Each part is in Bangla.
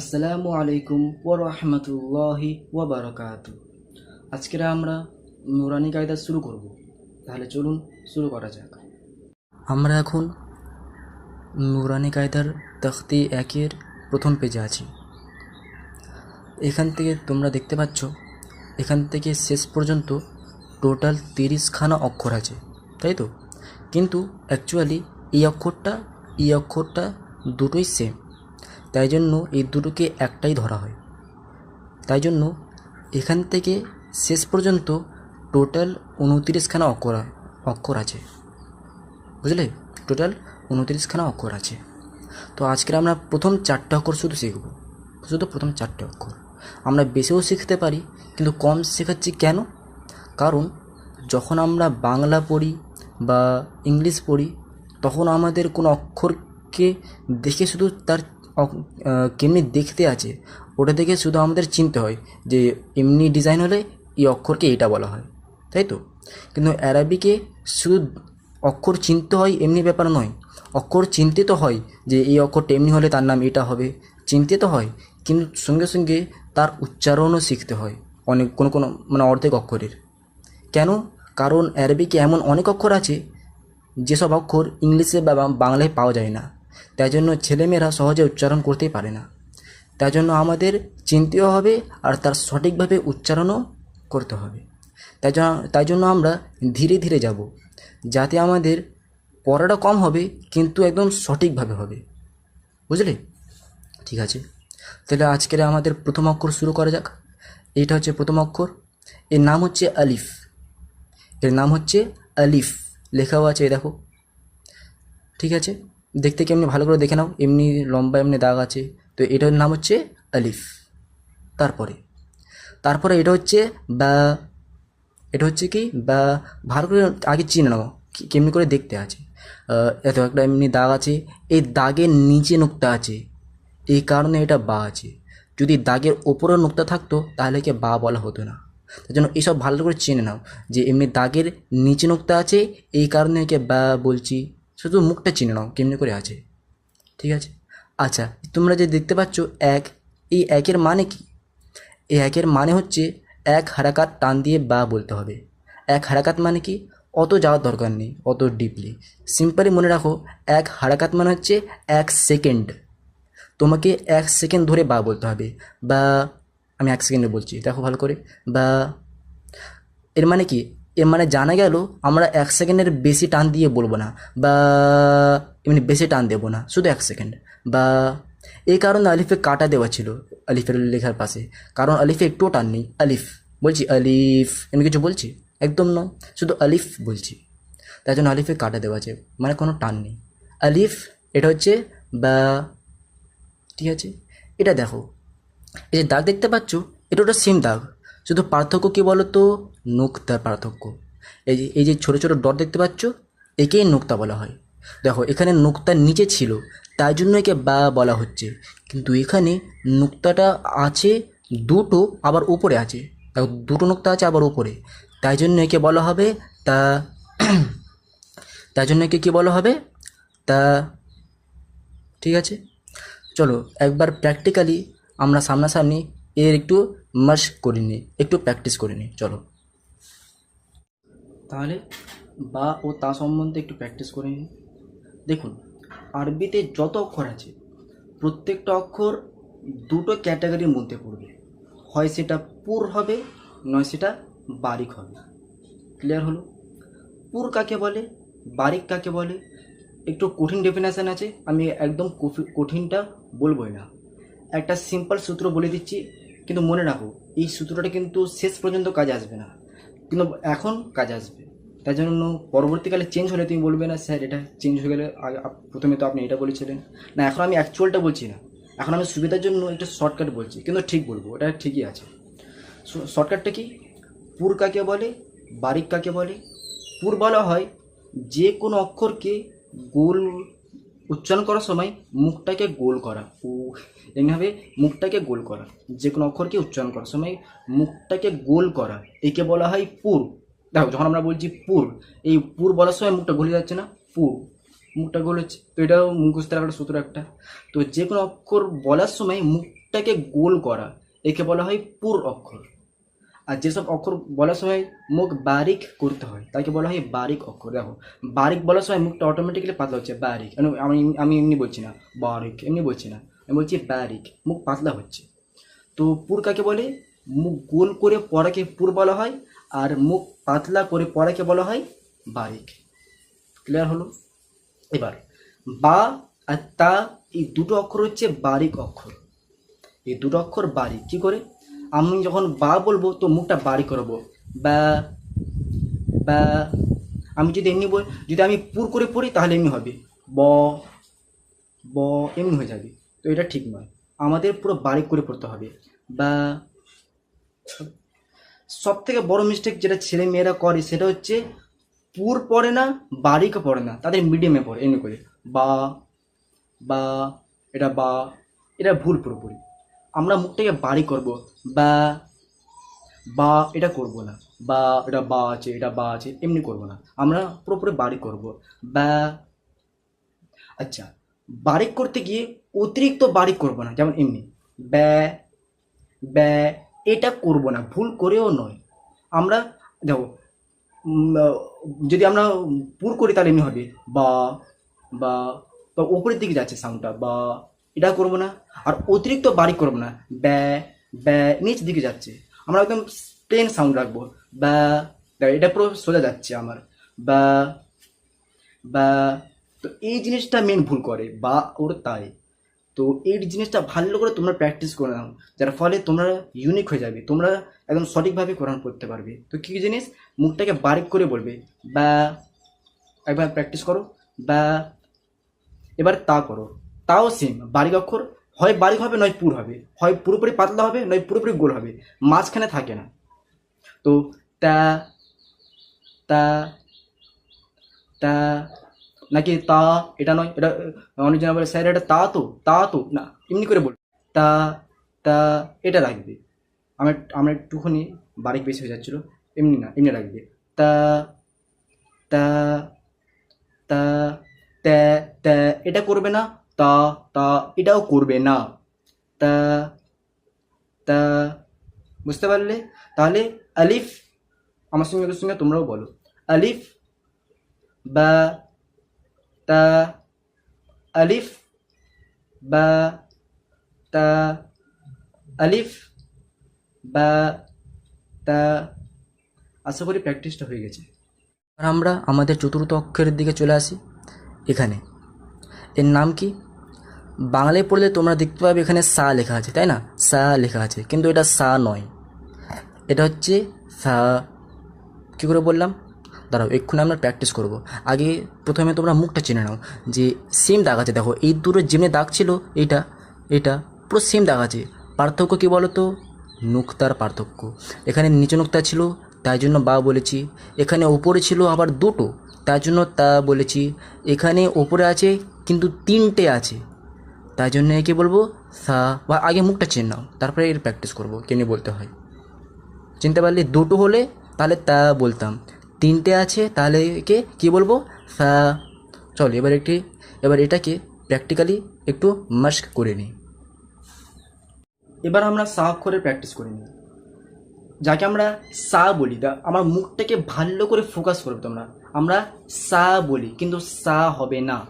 আসসালামু আলাইকুম ও রহমতুল্লাহি ও বারকাত আজকের আমরা নুরানি কায়দা শুরু করব। তাহলে চলুন শুরু করা যাক। আমরা এখন নুরানি কায়দার তখতি একের প্রথম পেজে আছি। এখান থেকে তোমরা দেখতে পাচ্ছ, এখান থেকে শেষ পর্যন্ত টোটাল তিরিশখানা অক্ষর আছে, তাই তো? কিন্তু অ্যাকচুয়ালি এই অক্ষরটা এই অক্ষরটা দুটোই সেম তাই জন্য এই দুটোকে একটাই ধরা হয়। তাই জন্য এখান থেকে শেষ পর্যন্ত টোটাল উনতিরিশখানা অক্ষর অক্ষর আছে। বুঝলে? টোটাল উনতিরিশখানা অক্ষর আছে। তো আজকে আমরা প্রথম চারটে অক্ষর শুধু শিখব। শুধু প্রথম চারটে অক্ষর। আমরা বেশিও শিখতে পারি, কিন্তু কম শেখাচ্ছি কেন? কারণ যখন আমরা বাংলা পড়ি বা ইংলিশ পড়ি, তখন আমাদের কোনো অক্ষরকে দেখে শুধু তার কেমনি দেখতে আছে, ওটা দেখে শুধু আমাদের চিনতে হয় যে এমনি ডিজাইন হলে এই অক্ষরকে এটা বলা হয়, তাই তো? কিন্তু অ্যারাবিকে শুধু অক্ষর চিনতে হয় এমনি ব্যাপার নয়, অক্ষর চিনতে তো হয় যে এই অক্ষরটা এমনি হলে তার নাম এটা হবে, চিনতে তো হয়, কিন্তু সঙ্গে সঙ্গে তার উচ্চারণও শিখতে হয় অনেক, কোনো কোনো মানে অর্ধেক অক্ষরের। কেন? কারণ অ্যারাবিকে এমন অনেক অক্ষর আছে, যেসব অক্ষর ইংলিশে বা বা- বাংলায় পাওয়া যায় না। তাই জন্য ছেলেমেয়েরা সহজে উচ্চারণ করতেই পারে না। তাই জন্য আমাদের চিনতেও হবে আর তার সঠিকভাবে উচ্চারণও করতে হবে। তাই জন্য তাই জন্য আমরা ধীরে ধীরে যাব, যাতে আমাদের পড়াটা কম হবে, কিন্তু একদম সঠিকভাবে হবে। বুঝলে? ঠিক আছে। তাহলে আজকের আমাদের প্রথম অক্ষর শুরু করা যাক। এইটা হচ্ছে প্রথম অক্ষর। এর নাম হচ্ছে আলিফ। এর নাম হচ্ছে আলিফ। লেখাও আছে দেখো। ঠিক আছে? দেখতে কেমনি ভালো করে দেখে নাও, এমনি লম্বা, এমনি দাগ আছে। তো এটার নাম হচ্ছে আলিফ। তারপরে তারপরে এটা হচ্ছে বা, এটা হচ্ছে কি? বা, ভালো করে আগে চিনে নাও কেমনি করে দেখতে আছে। এত একটা এমনি দাগ আছে, এই দাগের নিচে নোকতা আছে, এই কারণে এটা বা আছে। যদি দাগের ওপরে নোকতা থাকতো, তাহলে কি বা বলা হতো না। তার জন্য এইসব ভালো করে চিনে নাও, যে এমনি দাগের নিচে নোকতা আছে, এই কারণে একে বা বলছি। শুধু মুখটা চিনে নাও, কেমনি করে আছে? ঠিক আছে? আচ্ছা তোমরা যে দেখতে পাচ্ছ এক, এই একের মানে কি? এই একের মানে হচ্ছে এক হারাকাত টান দিয়ে বা বলতে হবে। এক হারাকাত মানে কি? অত যাওয়ার দরকার নেই, অত ডিপলি সিম্পলি মনে রাখো, এক হারাকাত মানে হচ্ছে এক সেকেন্ড তোমাকে এক সেকেন্ড ধরে বা বলতে হবে। বা, আমি এক সেকেন্ডে বলছি, দেখো ভালো করে। বা, এর মানে কি? এর মানে জানা গেল আমরা এক সেকেন্ডের বেশি টান দিয়ে বলব না, বা এমনি বেশি টান দেবো না, শুধু এক সেকেন্ড। বা এই কারণে আলিফে কাটা দেওয়া ছিল আলিফের লেখার পাশে, কারণ আলিফে একটুও টান নেই। আলিফ, বলছি আলিফ এমনি কিছু বলছি? একদম নয়, শুধু আলিফ বলছি। তাই জন্য আলিফে কাটা দেওয়া আছে মানে কোনো টান নেই। আলিফ, এটা হচ্ছে বা, ঠিক আছে? এটা দেখো, এই যে দাগ দেখতে পাচ্ছ, এটা ওটা সেম দাগ। শুধু পার্থক্য কী বলো তো নোক্তার পার্থক্য। এই যে এই যে ছোটো ছোটো ডট দেখতে পাচ্ছ, একেই নোক্তা বলা হয়। দেখো, এখানে নোক্তার নিচে ছিল, তাই জন্য একে বা বলা হচ্ছে। কিন্তু এখানে নোক্তাটা আছে, দুটো আবার উপরে আছে। দেখো, দুটো নোক্তা আছে, আবার উপরে। তাই জন্য একে বলা হবে তা, তাই জন্য একে কী বলা হবে? তা, ঠিক আছে? চলো, একবার প্র্যাকটিক্যালি আমরা সামনাসামনি এর একটু মাস্ক করে নিই একটু প্র্যাকটিস করে নিই চলো। তাহলে বা ও তা সম্বন্ধে একটু প্র্যাকটিস করে নিই দেখুন, আরবিতে যত অক্ষর আছে, প্রত্যেকটা অক্ষর দুটো ক্যাটাগরির মধ্যে পড়বে। হয় সেটা পুর হবে, নয় সেটা বারিক হবে। ক্লিয়ার হলো? পুর কাকে বলে? বারিক কাকে বলে? একটু কঠিন ডেফিনেশন আছে, আমি একদম কঠিনটা বলবোই না। একটা সিম্পল সূত্র বলে দিচ্ছি কিন্তু মনে রাখো, এই সূত্রটা কিন্তু শেষ পর্যন্ত কাজে আসবে না। কিন্তু এখন কাজে আসবে। তাই জন্য পরবর্তীকালে চেঞ্জ হলে তুমি বলবে না, স্যার, এটা চেঞ্জ হয়ে গেলে প্রথমে তো আপনি এটা বলেছিলেন। না, এখন আমি অ্যাকচুয়ালটা বলছি না। এখন আমি সুবিধার জন্য একটু শর্টকাট বলছি, কিন্তু ঠিক বলব, ওটা ঠিকই আছে। শর্টকাটটা কি? পুর কাকে বলে? বারিক কাকে বলে? পুর বলা হয় যে কোনো অক্ষরকে গোল উচ্চারণ করার সময় মুখটাকে গোল করা। ও এমনিভাবে মুখটাকে গোল করা। যে কোনো অক্ষরকে উচ্চারণ করার সময় মুখটাকে গোল করা। একে বলা হয় পুর। দেখো, যখন আমরা বলছি পুর, এই পুর বলার সময় মুখটা গলে যাচ্ছে না? পুর। মুখটা গোল হচ্ছে। তো এটাও মুখস্থ রাখার সূত্র একটা। তো যে কোনো অক্ষর বলার সময় মুখটাকে গোল করা। একে বলা হয় পুর অক্ষর। আর যেসব অক্ষর বলার সময় মুখ বারিক করতে হয়, তাকে বলা হয় বারিক অক্ষর। দেখো, বারিক বলার সময় মুখটা অটোমেটিক্যালি পাতলা হচ্ছে, বারিক। আমি- আমি আমি এমনি বলছি না, বারিক, এমনি বলছি না। আমি বলছি বারিক, মুখ পাতলা হচ্ছে। তো পুর কাকে বলে? মুখ গোল করে পড়াকে পুর বলা হয়, আর মুখ পাতলা করে পড়াকে বলা হয় বারিক। ক্লিয়ার হলো? এবার, বা আর তা, এই দুটো অক্ষর হচ্ছে বারিক অক্ষর। এই দুটো অক্ষর বারিক, কি করে? আমি যখন বা বলব, তো মুখটা বাড়ি করব। বা বা, আমি যদি এমনি বল, যদি আমি পুর করে পড়ি, তাহলে এমনি হবে। ব ব, এমনি হয়ে যাবে। তো এটা ঠিক নয়। আমাদের পুরো বারিক করে পড়তে হবে। বা সব থেকে বড় মিস্টেক যেটা ছেলে মেয়েরা করে, সেটা হচ্ছে পুর পড়ে না বারিকও পড়ে না। তাদের মিডিয়ামে পড়ে, এমনি করে। বা বা, এটা বা, এটা ভুল পুরোপুরি। আমরা মুখটাকে বাড়ি করব। বা বা, এটা করব না। বা, এটা বা আছে, এটা বা আছে, এমনি করব না। আমরা পুরোপুরি বাড়ি করব। বা আচ্ছা বারিক করতে গিয়ে অতিরিক্ত বারিক করব না, যেমন এমনি। ব্যা ব্যা, এটা করব না, ভুল করেও নয়। আমরা, দেখো যদি আমরা পুর করি তাহলে এমনি হবে। বা বা, তো উপরের দিকে যাচ্ছে সাউন্ডটা বা এটা করব না, আর অতিরিক্ত বারিক করব না। ব্যা ব্যা, নিচ দিকে যাচ্ছে। আমরা একদম প্লেন সাউন্ড রাখব। বা এটা পুরো সোজা যাচ্ছে আমার। বা বা তো এই জিনিসটা মেন ভুল করে, বা ওর তাই। তো এই জিনিসটা ভালো করে তোমরা প্র্যাকটিস করে নাও, যার ফলে তোমরা ইউনিক হয়ে যাবে। তোমরা একদম সঠিকভাবে কোরআন পড়তে পারবে। তো কী কী জিনিস? মুখটাকে বারিক করে বলবে বা একবার প্র্যাকটিস করো বা এবার তা করো। তাও সেম বারিক অক্ষর হয় বারিক হবে, নয় পুর হবে। হয় পুরোপুরি পাতলা হবে, নয় পুরোপুরি গোল হবে। মাঝখানে থাকে না। তো তা তা তা, নাকি তা, এটা নয়, এটা অনেকজন বলে, স্যার, এটা তা তো তা তো, না, এমনি করে বল। তা তা, এটা রাখবে আমার আমার একটুখানি বারিক বেশি হয়ে যাচ্ছিল, এমনি না, এমনি রাখবে তা তা তা ত্যা ত্যা এটা করবে না তা তা, এটাও করবে না। তা তা, বুঝতে পারলে? তাহলে আলিফ, আমার সঙ্গে সঙ্গে তোমরাও বলো। আলিফ, বা, তা, আলিফ, বা, তা, আলিফ, বা, তা, আশা করি প্র্যাকটিসটা হয়ে গেছে। আর আমরা আমাদের চতুর্থ অক্ষরের দিকে চলে আসি। এখানে। এর নাম কি? বাংলায় পড়লে তোমরা দেখতে পাবে এখানে সা লেখা আছে, তাই না? সা লেখা আছে, কিন্তু এটা সা নয়। এটা হচ্ছে সা কী করে বললাম? দাঁড়াও, এক্ষুনি আমরা প্র্যাকটিস করব। আগে প্রথমে তোমরা মুখটা চিনে নাও, যে সেম দাগ আছে, দেখো, এই দুটো যেমনি দাগ ছিল এটা এটা পুরো সেম দাগ আছে। পার্থক্য কী বলো তো নুক্তার পার্থক্য। এখানে নিচে নুক্তা ছিল, তাই জন্য বা বলেছি। এখানে ওপরে ছিল আবার দুটো, তাই জন্য তা বলেছি। এখানে ওপরে আছে, কিন্তু তিনটে আছে। তাই জন্য একে বলব, সা, বা আগে মুখটা চেন তারপরে এর প্র্যাকটিস করব কেন বলতে হয়। চিনতে পারলে? দুটো হলে, তাহলে তা বলতাম। তিনটে আছে, তাহলে একে কী বলব? সা, চল, এবার একটি, এবার এটাকে প্র্যাকটিক্যালি একটু মাস্ক করে নিই। এবার আমরা সা অক্ষরের প্র্যাকটিস করে নিই। যাকে আমরা সা বলি দা আমার মুখটাকে ভালো করে ফোকাস করবে তোমরা। আমরা সা বলি, কিন্তু সা হবে না।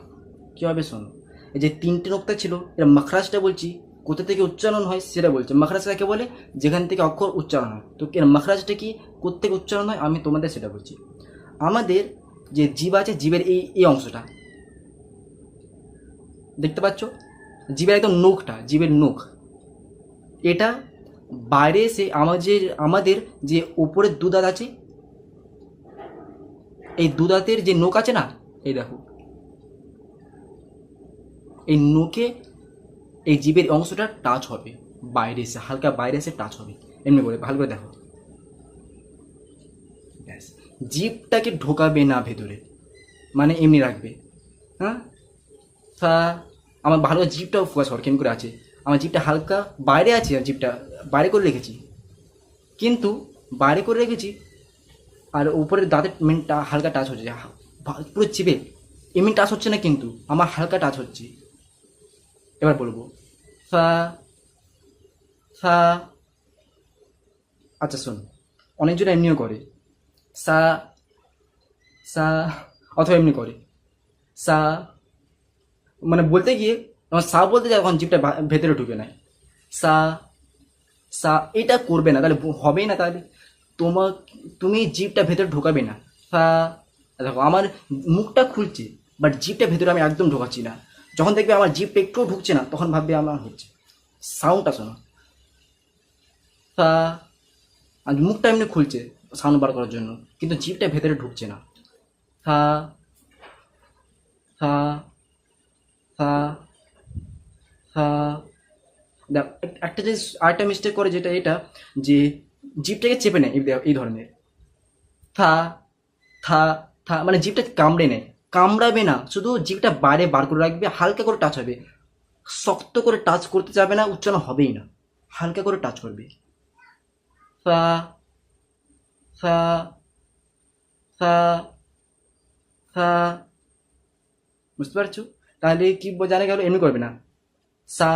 কী হবে শোনো? যে তিনটে নোক্তা ছিল, এর মাখরাজটা বলছি, কোথা থেকে উচ্চারণ হয় সেটা বলছে। মাখরাজ কাকে বলে? যেখান থেকে অক্ষর উচ্চারণ হয়। তো এর মাখরাজটা কি? কোথেকে উচ্চারণ হয়? আমি তোমাদের সেটা বলছি। আমাদের যে জীব আছে, জীবের এই এই অংশটা, দেখতে পাচ্ছ? জীবের একদম নখটা, জীবের নখ। এটা বাইরে এসে আমাদের আমাদের যে উপরের দুদাঁত আছে, এই দুদাঁতের যে নোক আছে না, এই দেখো এই নোকে এই জীবের অংশটা টাচ হবে। বাইরে এসে, হালকা বাইরে এসে টাচ হবে। এমনি করে, ভালো করে দেখো। ব্যাস। জিভটাকে ঢোকাবে না ভেতরে। মানে এমনি রাখবে। হ্যাঁ? তা আমার ভালো জিভটাও ফোকাস কর, কেমন করে আছে। আমার জিভটা হালকা বাইরে আছে, আর জিভটা বাইরে করে রেখেছি। কিন্তু বাইরে করে রেখেছি, আর উপরের দাঁতের মেনটা হালকা টাচ হচ্ছে। পুরো চিপে এমনি টাচ হচ্ছে না কিন্তু, আমার হালকা টাচ হচ্ছে। এবার বলব। ফা সা আচ্ছা শোন, অনেকজন এমনিও করে। সা সা, অথবা এমনি করে। সা মানে বলতে গিয়ে সা বলতে যায় তখন জিপটা ভেতরে ঢুকে নেয়। সা সা, এটা করবে না, তাহলে হবেই না তাহলে। তোমার তুমি জিপটা ভেতরে ঢোকাবে না। সা, দেখো, আমার মুখটা খুলছে বাট জিপটা ভেতরে আমি একদম ঢোকাচ্ছি না। যখন দেখবে আমার জিপটা একটুও ঢুকছে না, তখন ভাববে আমার হচ্ছে। সাউন্ডটা শোনো। সা আর মুখটা এমনি খুলছে সাউন্ড বার করার জন্য, কিন্তু জিপটা ভেতরে ঢুকছে না। সা সা সা সা দেখ, এক- একটা যে আরেকটা মিস্টেক করে যেটা এটা, যে জিপটাকে চেপে নেয় এই ধরনের। থা থা থা মানে জিপটা কামড়ে নেয়। কামড়াবে না, শুধু জিভটা বাইরে বার করে রাখবে, হালকা করে টাচ হবে। শক্ত করে টাচ করতে যাবে না, উচ্চারণ হবেই না। হালকা করে টাচ করবে। ফা ফা ফা ফা বুঝতে পারছ? তাহলে কি জানা গেল? এমনি করবে না। সা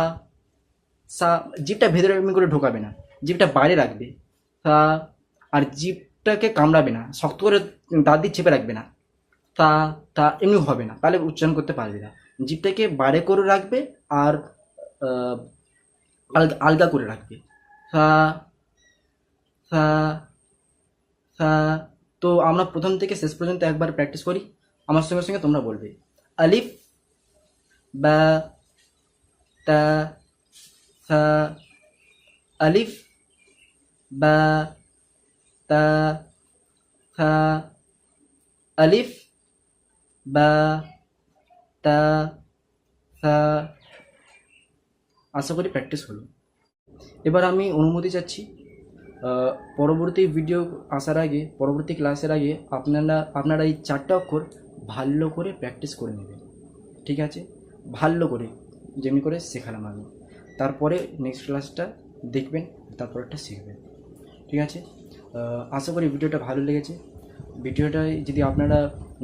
সা জিপটা ভেতরে এমনি করে ঢোকাবে না। জিপটা বাইরে রাখবে। সা, আর জিপটাকে কামড়াবে না। শক্ত করে দাঁত দিয়ে চেপে রাখবে না। তা তা এমনি হবে না। তাহলে উচ্চারণ করতে পারবে না। জিপটাকে বাইরে করে রাখবে আর আলগা আলগা করে রাখবে। সা সা সা, তো আমরা প্রথম থেকে শেষ পর্যন্ত একবার প্র্যাকটিস করি। আমার সঙ্গে সঙ্গে তোমরা বলবে। আলিফ, বা, তা, সা, আলিফ, বা, তা, সা, আলিফ বা, তা আশা করি প্র্যাকটিস হলো। এবার আমি অনুমতি চাচ্ছি পরবর্তী ভিডিও আসার আগে, পরবর্তী ক্লাসের আগে আপনারা আপনারা এই চারটা অক্ষর ভালো করে প্র্যাকটিস করে নেবেন। ঠিক আছে? ভালো করে, যেমনি করে শেখালাম আমি। তারপরে নেক্সট ক্লাসটা দেখবেন তারপরটা শিখবেন। ঠিক আছে? আশা করি ভিডিওটা ভালো লেগেছে। ভিডিওটায় যদি আপনারা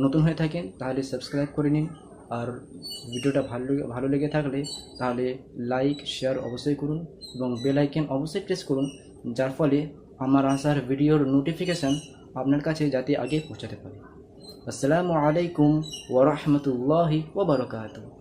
নতুন হয়ে থাকেন, তাহলে সাবস্ক্রাইব করে নিন। আর ভিডিওটা ভালো ভালো লেগে থাকলে তাহলে লাইক, শেয়ার অবশ্যই করুন এবং বেল আইকন অবশ্যই প্রেস করুন, যার ফলে আমার আসার ভিডিওর নোটিফিকেশান আপনার কাছে যাতে আগে পৌঁছাতে পারে। আসসালামু আলাইকুম ওরহমতুল্লাহি ওবরকাতুহ